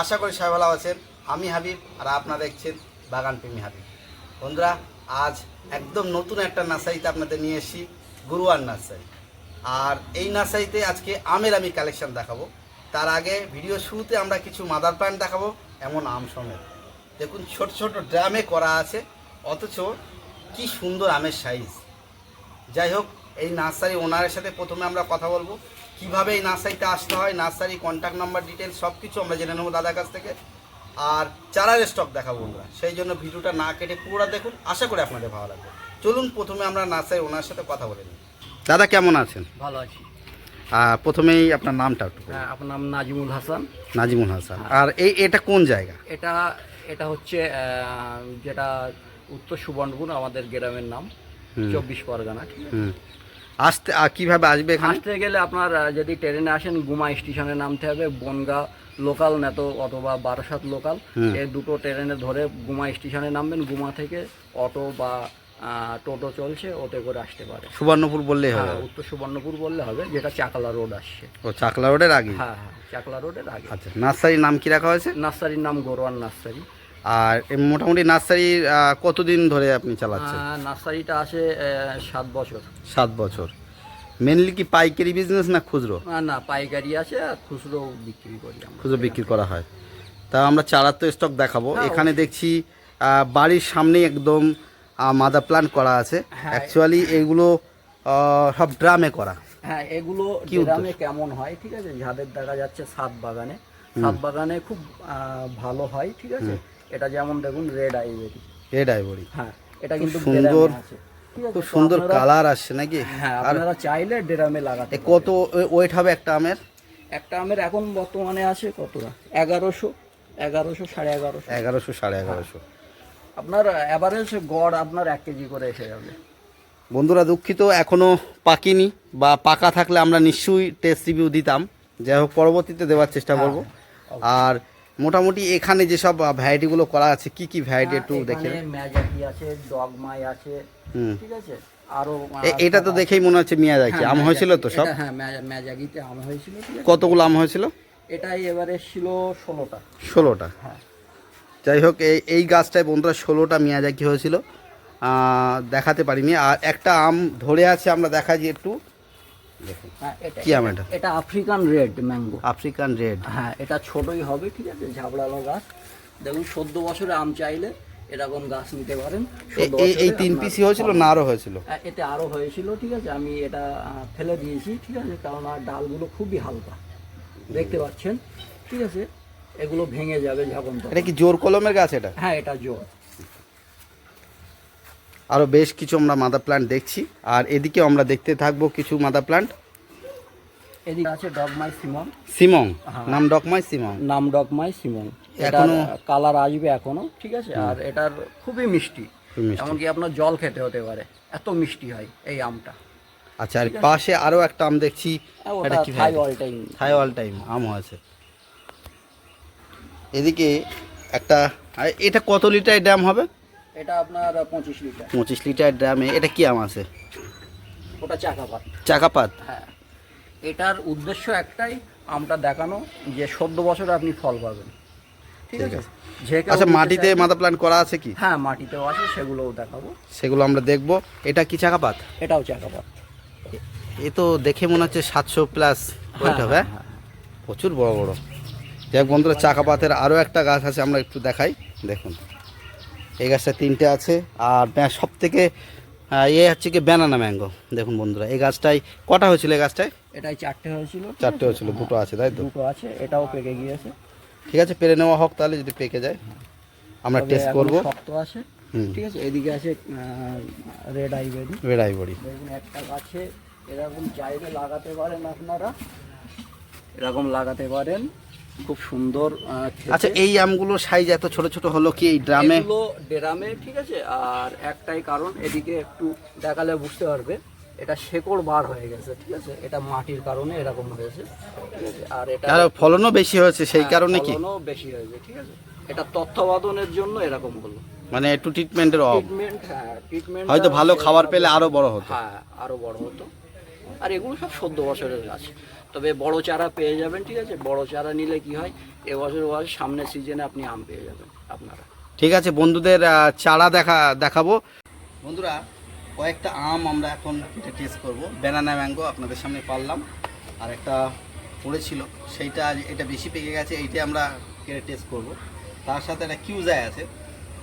আশা করি সবাই ভালো আছেন। আমি হাবিব আর আপনারা দেখছেন বাগান প্রেমী হাবিব। বন্ধুরা, আজ একদম নতুন একটা নার্সারিতে আপনাদের নিয়ে এসেছি, গুরুয়ার নার্সারি। আর এই নার্সারিতে আজকে আমের আমি কালেকশন দেখাবো। তার আগে ভিডিও শুরুতে আমরা কিছু মাদার প্ল্যান্ট দেখাবো, এমন আম সমেত। দেখুন, ছোট ছোট ড্রামে করা আছে, অথচ কি সুন্দর আমের সাইজ। যাই হোক এই নার্সারি ওনারের সাথে প্রথমে আমরা কথা বলব। কীভাবে এই নার্সারিতে আসতে হয় নার্সারি কন্ট্যাক্ট নাম্বার ডিটেলস সব কিছু আমরা জেনে নেব দাদার কাছ থেকে। আর চারার স্টক দেখাবো আমরা। সেই জন্য ভিডিওটা না কেটে পুরোটা দেখুন। আশা করি আপনাদের ভালো লাগবে। চলুন প্রথমে আমরা নার্সারি ওনার সাথে কথা বলে নিই। দাদা কেমন আছেন? ভালো আছি। প্রথমেই আপনার নামটা একটু বলুন। হ্যাঁ, আপনার নাম নাজিমুল হাসান। নাজিমুল হাসান। আর এই এটা কোন জায়গা? এটা এটা হচ্ছে আহ, যেটা উত্তর সুবর্ণপুর আমাদের গ্রামের নাম। চব্বিশ পরগনা ঠিক আছে? আসতে কীভাবে আসবে এখানে? আসতে গেলে আপনার যদি ট্রেনে আসেন গুমা স্টেশনে নামতে হবে বনগা লোকাল নেতো অথবা বারাসাত লোকাল। এই দুটো ট্রেনে ধরে গুমা স্টেশনে নামবেন গুমা থেকে অটো বা টোটো চলছে ওতে করে আসতে পারে। সুবর্ণপুর বললেই হবে। হ্যাঁ উত্তর সুবর্ণপুর বললে হবে যেটা চাকলা রোড আসছে। ও চাকলা রোডের আগে? হ্যাঁ হ্যাঁ চাকলা রোডের আগে। আচ্ছা নার্সারির নাম কি রাখা হয়েছে? নার্সারির নাম গোরওয়ান নার্সারি। আর মোটামুটি নার্সারি কতদিন ধরে আপনি চালাচ্ছেন? নার্সারিটা আছে সাত বছর। সাত বছর। মেনলি কি পাইকারি বিজনেস না খুচরো? না পাইকারি আছে আর খুচরো বিক্রি করি খুচরো বিক্রি করা হয়। তা আমরা চারার তো স্টক দেখাবো। হ্যাঁ, এখানে দেখছি বাড়ির সামনেই একদম মাদার প্ল্যান্ট করা আছে। অ্যাকচুয়ালি এগুলো সব ড্রামে করা। হ্যাঁ এগুলো কি গ্রামে কেমন হয় ঠিক আছে? যাদের দেখা যাচ্ছে সাত বাগানে। সাত বাগানে খুব ভালো হয় ঠিক আছে? এটা যেমন দেখুন রেড আইভেরি রেড আইভরি হ্যাঁ এটা কিন্তু সুন্দর- খুব সুন্দর কালার আসছে নাকি? হ্যাঁ আপনারা চাইলে ডেরামে লাগাতে কত ওয়েট হবে একটা আমের? একটা আমের এখন বর্তমানে আছে কতটা? এগারোশো এগারোশো সাড়ে এগারোশো। এগারোশো সাড়ে এগারোশো। আপনার অ্যাভারেজ গড় আপনার এক কেজি করে এসে যাবে। বন্ধুরা দুঃখিত এখনও পাকিনি বা পাকা থাকলে আমরা নিশ্চয়ই টেস্ট রিভিউ দিতাম। যাই হোক পরবর্তীতে দেওয়ার চেষ্টা করব। আর মোটামুটি এখানে যেসব ভ্যারাইটিগুলো করা আছে কি কি ভ্যারাইটি একটু দেখে ম্যাজাকি আছে ডগমাই আছে ঠিক আছে? আরও এটা তো দেখেই মনে হচ্ছে মিয়াজাকি হ্যাঁ, আম হয়েছিল তো সব? হ্যাঁ ম্যা- ম্যাজাকিতে আম হয়েছিল কতগুলো আম হয়েছিল? এটাই এবারে ছিল ষোলোটা। ষোলোটা। হ্যাঁ। যাই হোক এই এই গাছটায় বন্ধুরা ষোলোটা মিয়াজাকি হয়েছিল। দেখাতে পারিনি। আর একটা আম ধরে আছে আমরা দেখা যে একটু। দেখুন। হ্যাঁ, এটা কি আম এটা? এটা African red mango African red হ্যাঁ এটা ছোটই হবে ঠিক আছে? ঝাবড়ালো গাছ। দেখুন চোদ্দ বছরে আম চাইলে এরকম গাছ নিতে পারেন। এই তিন পিসি হয়েছিল না আরও হয়েছিল? হ্যাঁ, এতে আরও হয়েছিল ঠিক আছে? আমি এটা ফেলে দিয়েছি ঠিক আছে? কারণ আর ডালগুলো খুবই হালকা। দেখতে পাচ্ছেন? ঠিক আছে? এগুলো ভেঙে যাবে যখন এটা কি জোর কলমের গাছ এটা? হ্যাঁ এটা জোর। আরও বেশ কিছু আমরা মাদার প্ল্যান্ট দেখছি। আর এদিকে আমরা দেখতে থাকব কিছু মাদার প্ল্যান্ট এদিকে আছে ডগমাই সিমন। সিমং হ্যাঁ। নাম সিমং। নাম ডগমাই এখনো- কালার আসবে এখনও ঠিক আছে? আর এটার খুবই মিষ্টি। এমনকি আপনার জল খেতে হতে পারে। এত মিষ্টি হয় এই আমটা। আচ্ছা আর পাশে আরও একটা আম দেখছি। এটা কি Thai all time Thai all time আম হয়েছে এদিকে একটা এটা কত লিটার ড্যাম হবে? এটা আপনার পঁচিশ লিটার। পঁচিশ লিটার ড্যামে এটা কি আম আছে? ওটা চাকাপাত। চাকাপাত? হ্যাঁ। এটার উদ্দেশ্য একটাই আমটা দেখানো যে চোদ্দ বছরে আপনি ফল পাবেন। ঠিক আছে? আচ্ছা মাটিতে প্ল্যান্ট করা আছে কি? হ্যাঁ মাটিতেও আছে সেগুলোও দেখাবো। সেগুলো আমরা দেখব। এটা কি চাকাপাত? এটাও চাকাপাত। এ তো দেখে মনে হচ্ছে সাতশো প্লাস হবে হ্যাঁ, হ্যাঁ। প্রচুর বড় বড়। যাই বন্ধুরা চাকাপাতের আরও একটা গাছ আছে আমরা একটু দেখাই। দেখুন। এই গাছটা তিনটে আছে আর সব থেকে এ হচ্ছে কি ব্যানানা ম্যাঙ্গো দেখুন বন্ধুরা এই গাছটাই কটা হয়েছিল এই গাছটায়? এটাই চারটে হয়েছিল। চারটে? হয়েছিল দুটো আছে তাই তো? দুটো আছে এটাও পেকে গিয়েছে। ঠিক আছে পেরে নেওয়া হোক তাহলে যদি পেকে যায় আমরা টেস্ট করব। শক্ত আছে। ঠিক আছে এদিকে আছে রেড আইভেরি বেড়াই বড়ি দেখুন একটা গাছে এরকম চাইলে লাগাতে পারেন আপনারা। এরকম লাগাতে পারেন। খুব সুন্দর আচ্ছা এই আমগুলোর সাইজ এত ছোট ছোট হলো কি এই ড্রামে? ডেরামে ঠিক আছে আর একটাই কারণ এদিকে একটু দেখালে বুঝতে পারবে এটা শেকড় বার হয়ে গেছে ঠিক আছে এটা মাটির কারণে এরকম হয়েছে ঠিক আছে আর এটা আর ফলনও বেশি হয়েছে সেই হ্যাঁ, কারণে কি? ফলনও বেশি হয়েছে ঠিক আছে এটা তত্ত্বাবধানের জন্য এরকম হলো। মানে একটু ট্রিটমেন্টের অভাব। ট্রিটমেন্ট হ্যাঁ ট্রিটমেন্ট হয়তো ভালো খাবার পেলে আরও বড় হতো। হ্যাঁ আরও বড় হতো। আর এগুলো সব চোদ্দ বছরের গাছ। তবে বড় চারা পেয়ে যাবেন ঠিক আছে? বড় চারা নিলে কি হয়? এবছর বয়স সামনের সিজনে আপনি আম পেয়ে যাবেন আপনারা। ঠিক আছে বন্ধুদের চারা দেখা দেখাবো। বন্ধুরা কয়েকটা আম আমরা এখন এটা টেস্ট করব। ব্যানানা ম্যাঙ্গো আপনাদের সামনে পারলাম। আর একটা পড়েছিল সেইটা এটা বেশি পেকে গেছে এইটা আমরা কেটে টেস্ট করব। তার সাথে একটা কিউজায় আছে।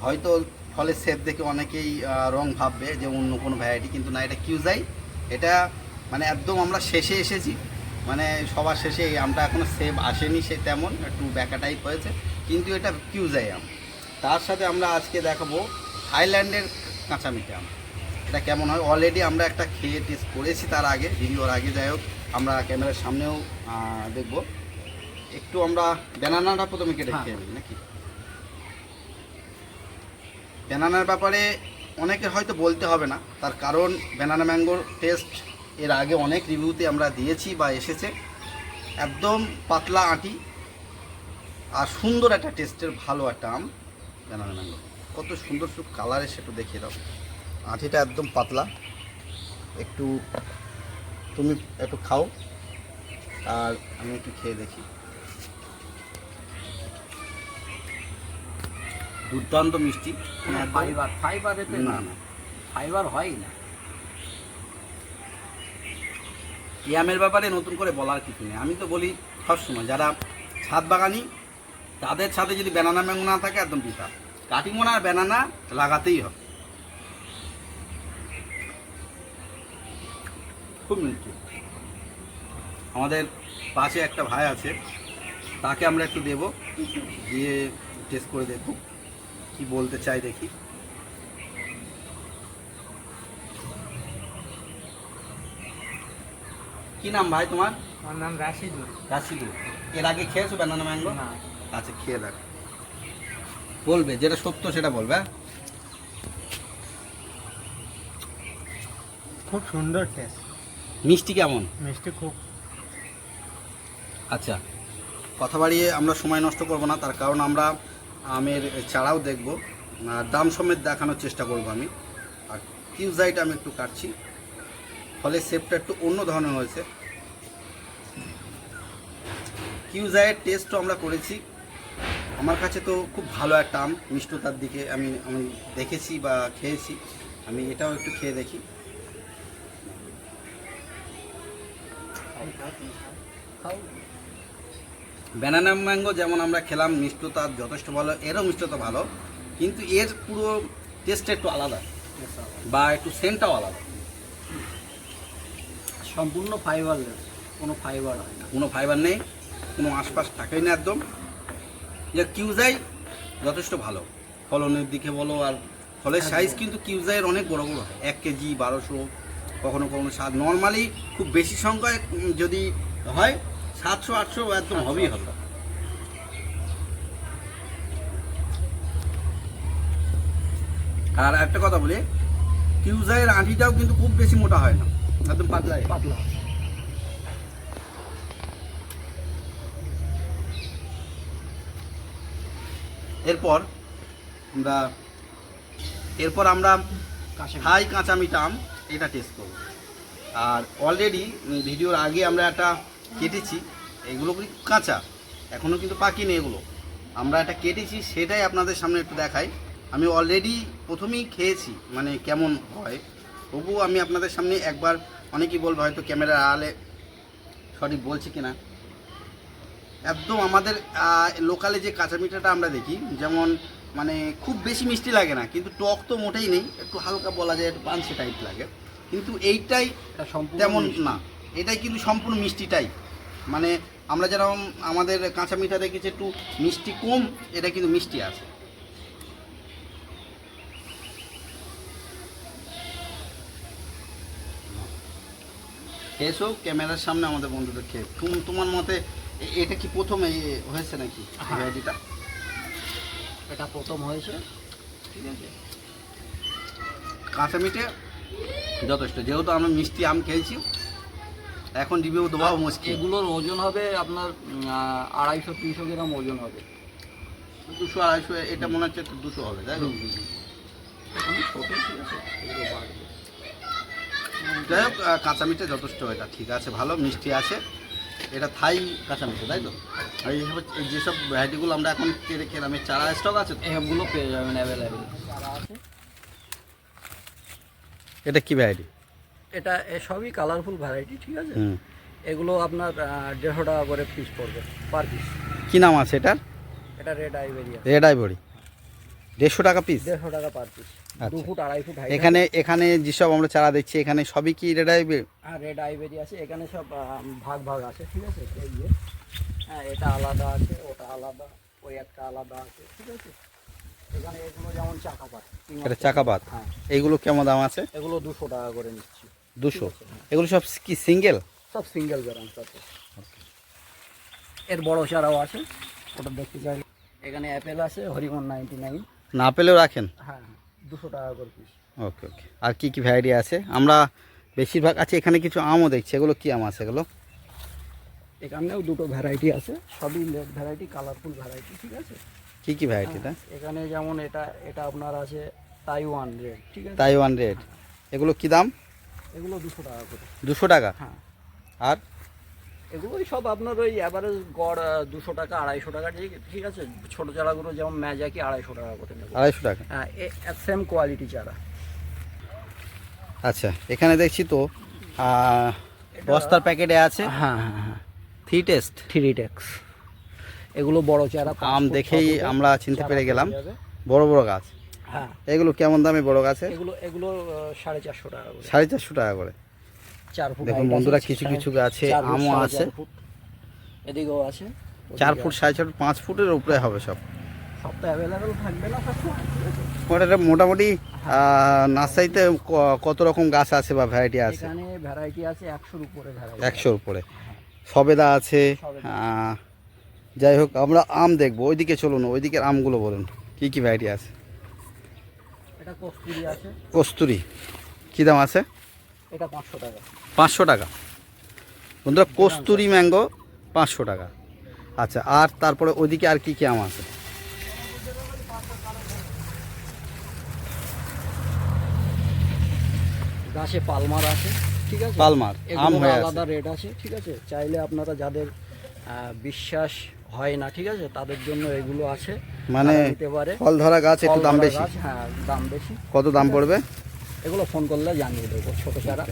হয়তো ফলের শেপ দেখে অনেকেই রং ভাববে যে অন্য কোনো ভ্যারাইটি কিন্তু না এটা কিউজাই। এটা মানে একদম আমরা শেষে এসেছি। মানে সবার শেষে এই আমটা এখনও সেভ আসেনি সে তেমন একটু ব্যাকা টাইপ হয়েছে কিন্তু এটা কিউজাই আম। তার সাথে আমরা আজকে দেখাবো থাইল্যান্ডের কাঁচা মিঠে আম। এটা কেমন হয়? অলরেডি আমরা একটা খেয়ে টেস্ট করেছি তার আগে ভিডিওর আগে যাই হোক আমরা ক্যামেরার সামনেও দেখব। একটু আমরা ব্যানানাটা প্রথমে কেটে হ্যাঁ। খেয়ে নিই নাকি? ব্যানানার ব্যাপারে অনেকে হয়তো বলতে হবে না তার কারণ ব্যানানা ম্যাঙ্গোর টেস্ট এর আগে অনেক রিভিউতে আমরা দিয়েছি বা এসেছে। একদম পাতলা আঁটি আর সুন্দর একটা টেস্টের ভালো একটা আম। ম্যাঙ্গো কত সুন্দর সুন্দর কালার এসে একটু দেখিয়ে দাও। আঁটিটা একদম পাতলা। একটু তুমি একটু খাও। আর আমি একটু খেয়ে দেখি। দুর্দান্ত মিষ্টি। ফাইবার ফাইবার এতে না না। ফাইবার হয় না। ইয়ামের ব্যাপারে নতুন করে বলার কিছু নেই। আমি তো বলি সবসময়, যারা ছাদ বাগানি, তাদের ছাদে যদি ব্যানানা ম্যাঙ্গো না থাকে, একদম পিতা কাটিমোনা আর ব্যানানা লাগাতেই হবে। খুব মিষ্টি। আমাদের পাশে একটা ভাই আছে, তাকে আমরা একটু দেব দিয়ে টেস্ট করে দেখব, কি বলতে চাই দেখি। কি নাম ভাই তোমার? আমার নাম রাশিদুল। রাশিদুল। এর আগে খেয়েছো ব্যানানা ম্যাঙ্গো? না। আচ্ছা খেয়ে দেখ। বলবে যেটা সত্য সেটা বলবে হ্যাঁ? খুব সুন্দর টেস্ট মিষ্টি কেমন? মিষ্টি খুব। আচ্ছা কথা বাড়িয়ে আমরা সময় নষ্ট করব না তার কারণ আমরা আমের চারাও দেখব দাম সমেত দেখানোর চেষ্টা করব আমি। আর কিউজাইট আমি একটু কাটছি। ফলে শেপটা একটু অন্য ধরনের হয়েছে। কিউজায়ের টেস্টও আমরা করেছি। আমার কাছে তো খুব ভালো একটা আম, মিষ্টতার দিকে আমি আমি দেখেছি বা খেয়েছি। আমি এটাও একটু খেয়ে দেখি। ব্যানানা ম্যাঙ্গো যেমন আমরা খেলাম, মিষ্টতা যথেষ্ট ভালো, এরও মিষ্টতা ভালো। কিন্তু এর পুরো টেস্টটা একটু আলাদা। বা একটু সেন্টটাও আলাদা। সম্পূর্ণ ফাইবার কোনো ফাইবার হয় না। কোনো ফাইবার নেই কোনো আশপাশ থাকেই না একদম। যে কিউজাই যথেষ্ট ভালো। ফলনের দিকে বলো আর ফলের সাইজ কিন্তু কিউজাইয়ের অনেক বড় বড় হয়। এক কেজি বারোশো কখনো কখনো সাত। নর্মালি খুব বেশি সংখ্যায় যদি হয় সাতশো আটশো একদম হবেই হবে। আর একটা কথা বলি কিউজাইয়ের আঁটিটাও কিন্তু খুব বেশি মোটা হয় না। একদম পাতলা। পাতলা। এরপর আমরা এরপর আমরা হাই কাঁচা মিঠা আম এটা টেস্ট করব। আর অলরেডি ভিডিওর আগে আমরা একটা কেটেছি এগুলো কিন্তু কাঁচা? এখনও কিন্তু পাকিনি এগুলো। আমরা একটা কেটেছি সেটাই আপনাদের সামনে একটু দেখাই। আমি অলরেডি প্রথমেই খেয়েছি মানে কেমন হয় তবুও আমি আপনাদের সামনে একবার অনেকেই বলবে হয়তো ক্যামেরার আড়ালে সঠিক বলছি কিনা। একদম আমাদের লোকালে যে কাঁচা মিঠাটা আমরা দেখি যেমন মানে খুব বেশি মিষ্টি লাগে না কিন্তু টক তো মোটেই নেই একটু হালকা বলা যায় একটু পানসে টাইপ লাগে। কিন্তু এইটাই তেমন না এটাই কিন্তু সম্পূর্ণ মিষ্টিটাই মানে আমরা যেরকম আমাদের কাঁচা মিঠা দেখেছি একটু মিষ্টি কম এটা কিন্তু মিষ্টি আছে। এসো ক্যামেরার সামনে আমাদের বন্ধুদের খেয়ে তুম- তোমার মতে এটা কি প্রথম হয়েছে নাকি। ভ্যারাইটিটা এটা প্রথম হয়েছে। ঠিক আছে। কাঁচা মিঠে যথেষ্ট। যেহেতু আমরা মিষ্টি আম খেয়েছি এখন রিভিউ দেওয়াও মুশকিল। এগুলোর ওজন হবে আপনার আড়াইশো তিনশো গ্রাম ওজন হবে। দুশো আড়াইশো এটা মনে হচ্ছে দুশো হবে তাই? আমি ছোটো ঠিক আছে যাই হোক কাঁচা মিঠে যথেষ্ট এটা ঠিক আছে ভালো মিষ্টি আছে। এটা থাই কাঁচা মিঠে তাই তো? আর এই সব- এই যেসব ভ্যারাইটিগুলো আমরা এখন কেড়ে কেরামের চারা স্টক আছে তো? এসবগুলো পেয়ে যাবেন অ্যাভেলেবেল চারা আছে এটা কি ভ্যারাইটি এটা এ সবই কালারফুল ভ্যারাইটি ঠিক আছে? এগুলো আপনার দেড়শো টাকা করে পিস পড়বে পার পিস কী নাম আছে এটার? এটা রেড আইবেরিয়া রেড আইভরি দেড়শো টাকা পিস দেড়শো টাকা পার পিস দু আচ্ছা। ফুট আড়াই ফুট এখানে এখানে যেসব আমরা চারা দেখছি এখানে সবই কি রেড আইভরি আর রেড আইবেরি আছে। এখানে সব ভাগ ভাগ আছে ঠিক আছে? এই যে হ্যাঁ এটা আলাদা আছে ওটা আলাদা ওই একটা আলাদা আছে ঠিক আছে? এখানে এগুলো যেমন চাকা পাত এটা চাকাপাত? হ্যাঁ। এইগুলো কেমন দাম আছে? এগুলো দুশো টাকা করে নিচ্ছি। দুশো? হ্যাঁ। এগুলো সব কি সিঙ্গেল সব সিঙ্গেল ব্যারান্স আছে। এর বড় চারাও আছে। ওটা দেখতে চাই। এখানে অ্যাপেল আছে হরিমন নাইনটি নাইন না পেলেও রাখেন? হ্যাঁ হ্যাঁ দুশো টাকা করে পিস ওকে ওকে। আর কি কি ভ্যারাইটি আছে? আমরা বেশিরভাগ আছে এখানে কিছু আমও দেখছি। এগুলো কি আম আছে এগুলো? এখানেও দুটো ভ্যারাইটি আছে। সবই লেট ভ্যারাইটি কালারফুল ভ্যারাইটি ঠিক আছে? কি কি ভ্যারাইটি এটা এখানে যেমন এটা এটা আপনার আছে তাইওয়ান রেড ঠিক আছে? তাইওয়ান রেড এগুলো কি দাম? এগুলো দুশো টাকা করে। দুশো টাকা? হ্যাঁ। আর? এগুলোই সব আপনার ওই অ্যাভারেজ গড় দুশো টাকা আড়াইশো টাকা ঠিক আছে? ছোটো চারাগুলো যেমন ম্যাজাকি আড়াইশো টাকা করে নেব। আড়াইশো টাকা? হ্যাঁ সেম কোয়ালিটি চারা। আচ্ছা এখানে দেখছি তো বস্তার প্যাকেটে আছে হ্যাঁ হ্যাঁ থ্রি টেস্ট থ্রি টেক্স এগুলো বড় চারা আম দেখেই আমরা চিনতে পেরে গেলাম। বড় বড় গাছ? হ্যাঁ। এগুলো কেমন দামে বড় গাছে? এগুলো এগুলো সাড়ে চারশো টাকা সাড়ে চারশো টাকা করে। দেখুন বন্ধুরা কিছু কিছু গাছে আমও আছে। এদিকেও আছে। চার ফুট সাড়ে চার ফুট পাঁচ ফুটের উপরে হবে সব? ওটা মোটামুটি নার্সারিতে কত রকম গাছ আছে বা ভ্যারাইটি আছে? ভ্যারাইটি আছে একশোর উপরে একশোর উপরে। সবেদা আছে যাই হোক আমরা আম দেখব। ওইদিকে চলুন ওইদিকের আমগুলো বলুন কি কি ভ্যারাইটি আছে? কস্তুরি আছে। কস্তুরি কী দাম আছে? এটা পাঁচশো টাকা। পাঁচশো টাকা। বন্ধুরা কস্তুরি ম্যাঙ্গো পাঁচশো টাকা। আচ্ছা আর তারপরে ওইদিকে আর কি কি আম আছে? গাছে পালমার আছে ঠিক আছে? পালমার আম আলাদা রেট আছে ঠিক আছে? চাইলে আপনারা যাদের বিশ্বাস হয় না ঠিক আছে? তাদের জন্য এগুলো আছে মানে ফল ধরা গাছ একটু দাম বেশি? হ্যাঁ দাম বেশি। কত দাম পড়বে? এগুলো ফোন করলে জানিয়ে দেবো। ছোটো চারা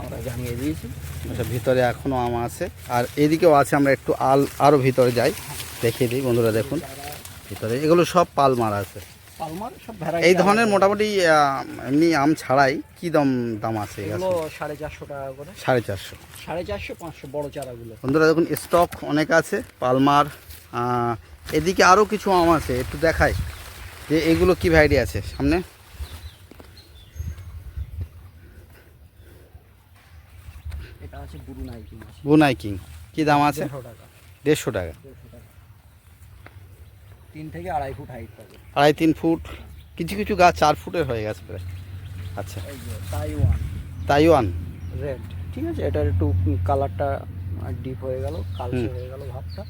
আমরা জানিয়ে দিয়েছি। আচ্ছা ভিতরে এখনও আম আছে। আর এদিকেও আছে আমরা একটু আল আরও ভিতরে যাই। দেখিয়ে দিই বন্ধুরা দেখুন। ভিতরে এগুলো সব পালমার আছে। পালমার সব ভ্যারাইটি এই ধরনের মোটামুটি এমনি আম ছাড়াই কি দাম দাম আছে এগুলো সাড়ে চারশো টাকা করে। সাড়ে চারশো। সাড়ে চারশো পাঁচশো বড় চারাগুলো। বন্ধুরা দেখুন স্টক অনেক আছে পালমার এদিকে আরও কিছু আম আছে একটু দেখাই যে এগুলো কি ভ্যারাইটি আছে সামনে এটা আছে বুরু নাইকি মাছ বুনাই কিং কি দাম আছে? দেড়শো টাকা। তিন থেকে আড়াই ফুট হাইট পাবে আড়াই তিন ফুট। কিছু কিছু গাছ চার ফুটের হয়ে গেছে প্রায়। আচ্ছা। তাইওয়ান তাইওয়ান রেড ঠিক আছে এটার একটু কালারটা ডিপ হয়ে গেল কালচে হয়ে গেল ভাবটা।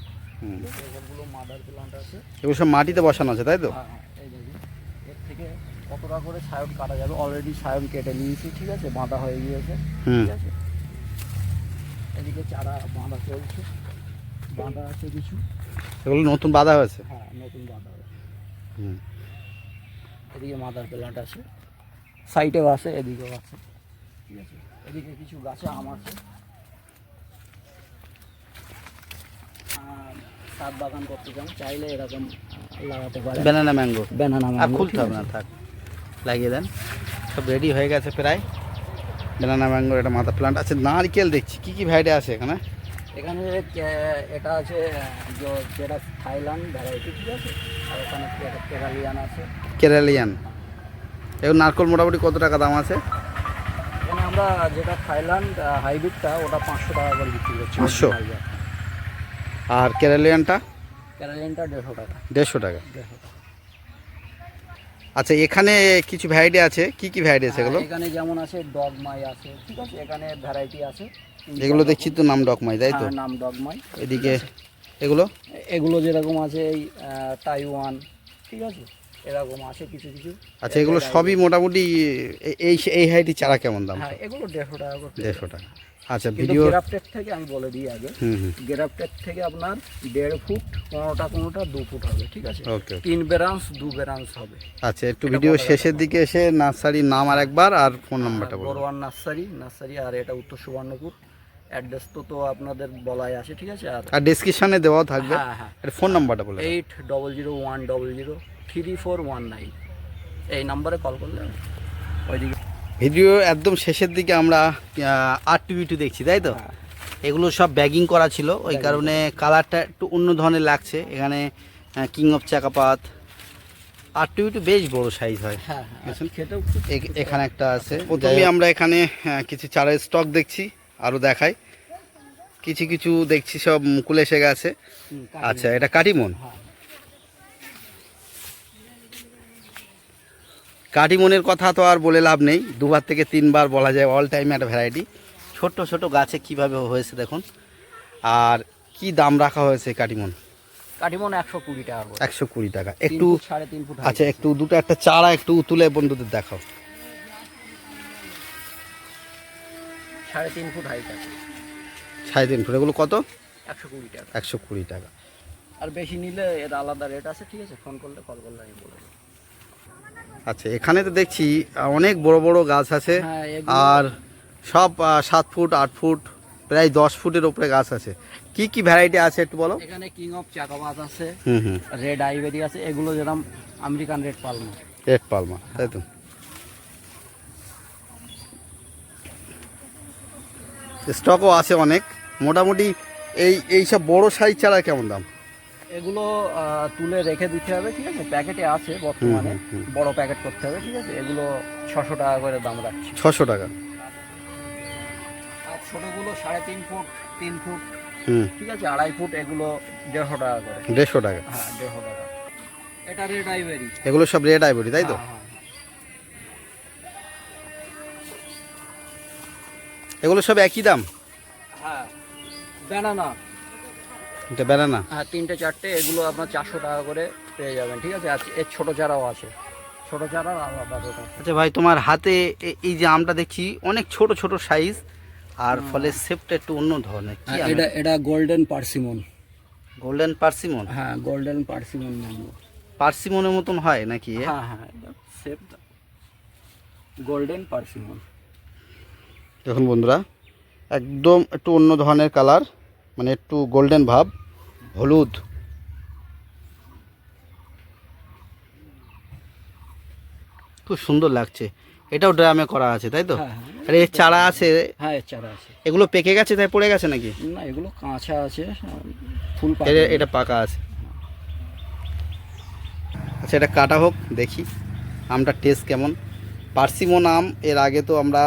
এগুলো মাদার প্লান্ট আছে। এগুলো সব মাটিতে বসানো আছে তাই তো? হ্যাঁ, হ্যাঁ, এর থেকে কতটা করে সায়ন কাটা যাবে? অলরেডি সায়ন কেটে নিয়েছি ঠিক আছে বাঁধা হয়ে গিয়েছে। ঠিক আছে এদিকে চারা বাঁধা চলছে। বাঁধা আছে কিছু। এগুলো নতুন বাঁধা হয়েছে? হ্যাঁ নতুন বাঁধা হয়েছে। হুম। এদিকে মাদার প্লান্ট আছে। সাইডেও আছে এদিকেও আছে। ঠিক আছে। এদিকে কিছু গাছে আম আছে। সাত বাগান করতে চান চাইলে এরকম লাগাতে পারে ব্যানানা ম্যাঙ্গো ব্যানানা আর খুলতে হবে না থাক। লাগিয়ে দেন। সব রেডি হয়ে গেছে প্রায়। ব্যানানা ম্যাঙ্গোর একটা মাথা প্লান্ট আছে নারকেল দেখছি। কি কি ভ্যারাইটি আছে এখানে? এখানে এটা আছে যেটা থাইল্যান্ড ভ্যারাইটি ঠিক আছে? আর ওখানে কেরালিয়ান আছে। কেরালিয়ান। এগুলো নারকল মোটামুটি কত টাকা দাম আছে? এখানে আমরা যেটা থাইল্যান্ড হাইব্রিডটা ওটা পাঁচশো টাকা করে বিক্রি করছি। 500? original আর কেরালিয়ানটা? কেরালিয়ানটা দেড়শো টাকা। দেড়শো টাকা। দেড়শো টাকা। আচ্ছা এখানে কিছু ভ্যারাইটি আছে? কি কি ভ্যারাইটি আছে এগুলো? হ্যাঁ, এখানে যেমন আছে ডগমাই আছে ঠিক আছে? এখানে ভ্যারাইটি আছে। এগুলো দেখছি তো নাম ডকমাই তাই তো? হ্যাঁ, নাম ডগমাই এদিকে এগুলো? এগুলো যেরকম আছে এই তাইওয়ান ঠিক আছে? এরকম আছে কিছু কিছু। আচ্ছা এগুলো সবই মোটামুটি এই এই হাইটি চারা কেমন দাম? হ্যাঁ এগুলো দেড়শো টাকা দেড়শো টাকা। আচ্ছা ভিডিও গ্রাফটেড থেকে আমি বলে দিই আগে। হুম থেকে আপনার দেড় ফুট কোনোটা কোনোটা দু ফুট হবে ঠিক আছে? ওকে তিন বেরান্স দু বেরান্স হবে। আচ্ছা একটু ভিডিও শেষের দিকে এসে নার্সারির নাম আর একবার আর ফোন নাম্বারটা বলুন। বড়োয়ান নার্সারি নার্সারি আর এটা উত্তর সুবর্ণপুর। অ্যাড্রেস তো তো আপনাদের বলাই আছে ঠিক আছে? আর আর ডেসক্রিপশনে দেওয়াও থাকবে। হ্যাঁ হ্যাঁ। ফোন নাম্বারটা বলে eight double zero one double zero three four one nine এই নাম্বারে কল করলে ওইদিকে ভিডিও একদম শেষের দিকে আমরা আর টিভি টু দেখছি তাই তো? হ্যাঁ। এগুলো সব ব্যাগিং করা ছিল ওই কারণে কালারটা একটু অন্য ধরনের লাগছে। এখানে কিং অফ চাকাপাত আর টিভি টু বেশ বড় সাইজ হয়। হ্যাঁ হ্যাঁ। এখানে একটা আছে। প্রথমে আমরা এখানে কিছু চারের স্টক দেখছি আরও দেখাই। কিছু কিছু দেখছি সব মুকুল এসে গেছে। আচ্ছা এটা কাটিমন কাটিমনের কথা তো আর বলে লাভ নেই। দুবার থেকে তিনবার বলা যায় অল টাইম একটা ভ্যারাইটি ছোট্ট ছোট গাছে কীভাবে হয়েছে দেখুন। আর কি দাম রাখা হয়েছে কাটিমন? কাটিমন একশো কুড়ি টাকা একশো কুড়ি টাকা। একটু সাড়ে তিন ফুট আচ্ছা আছে। একটু দুটো একটা চারা একটু তুলে বন্ধুদের দেখাও। সাড়ে তিন ফুট হাইট আছে। সাড়ে তিন ফুট এগুলো কত? একশো কুড়ি টাকা। একশো কুড়ি টাকা। আর বেশি নিলে এর আলাদা রেট আছে ঠিক আছে? ফোন করলে কল করলে আমি বলে দেবো। আচ্ছা এখানে তো দেখছি অনেক বড় বড় গাছ আছে। হ্যাঁ, আর সব সাত ফুট আট ফুট প্রায় দশ ফুটের উপরে গাছ আছে। কি কি ভ্যারাইটি আছে একটু বলো? এখানে কিং অফ চাকাবাজ আছে রেড আইভেরি আছে এগুলো যেরকম American red Palmer red Palmer তাই তো? স্টকও আছে অনেক। মোটামুটি এই এই সব বড় সাইজ ছাড়া কেমন দাম? এগুলো তুলে রেখে দিতে হবে ঠিক আছে? প্যাকেটে আছে বর্তমানে। বড় প্যাকেট করতে হবে ঠিক আছে? এগুলো ছশো টাকা করে দাম রাখছি। ছশো টাকা। আর ছোটোগুলো সাড়ে তিন ফুট তিন ফুট হুম। ঠিক আছে? আড়াই ফুট এগুলো দেড়শো টাকা করে। দেড়শো টাকা। হ্যাঁ দেড়শো টাকা। এটা রেড আইভেরি এগুলো সব রেড আইভরি তাই তো? হ্যাঁ, এগুলো সব একই দাম? হ্যাঁ। ব্যানানা এটা বেড়ানা? হ্যাঁ তিনটে চারটে এগুলো আপনার চারশো টাকা করে পেয়ে যাবেন ঠিক আছে? আর এর ছোটো চারাও আছে। ছোটো চারার আলাদা আচ্ছা ভাই তোমার হাতে এই যে আমটা দেখছি অনেক ছোট ছোট সাইজ আর ফলে শেপটা একটু অন্য ধরনের। হ্যাঁ, এটা এটা গোল্ডেন পার্সিমন গোল্ডেন পার্সিমন হ্যাঁ গোল্ডেন পার্সিমন পার্সিমনের মতন হয় নাকি? হ্যাঁ হ্যাঁ সেফ গোল্ডেন পার্সিমন দেখুন বন্ধুরা একদম একটু অন্য ধরনের কালার মানে একটু গোল্ডেন ভাব। হলুদ। খুব সুন্দর লাগছে। এটাও ড্রামে করা আছে তাই তো? হ্যাঁ, হ্যাঁ। আর এর চারা আছে? হ্যাঁ এর চারা আছে। এগুলো পেকে গেছে তাই পড়ে গেছে নাকি? না এগুলো কাঁচা আছে ফুল এটা পাকা আছে। আচ্ছা এটা কাটা হোক দেখি। আমটা টেস্ট কেমন? পার্সিমন আম এর আগে তো আমরা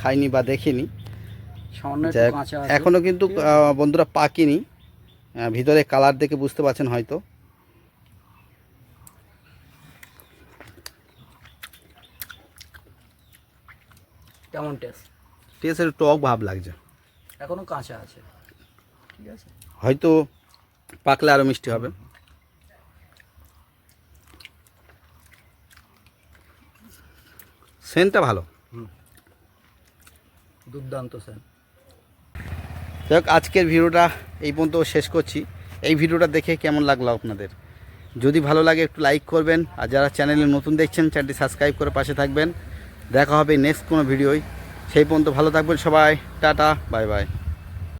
খাইনি বা দেখিনি। সামান্য একটু কাঁচা এখনও কিন্তু বন্ধুরা পাকিনি। ভিতরে কালার দেখে বুঝতে পারছেন হয়তো। কেমন টেস্ট টেস্টের টক ভাব লাগছে। এখনও কাঁচা আছে। ঠিক আছে? হয়তো পাকলে আরও মিষ্টি হবে। সেন্টটা ভালো। দুর্দান্ত স্যার যাই আজকের ভিডিওটা এই পর্যন্ত শেষ করছি। এই ভিডিওটা দেখে কেমন লাগল আপনাদের? যদি ভালো লাগে একটু লাইক করবেন, আর যারা চ্যানেলে নতুন দেখছেন চ্যানেলটি সাবস্ক্রাইব করে পাশে থাকবেন। দেখা হবে নেক্সট কোনো ভিডিওই সেই পর্যন্ত ভালো থাকবেন সবাই। Tata bye bye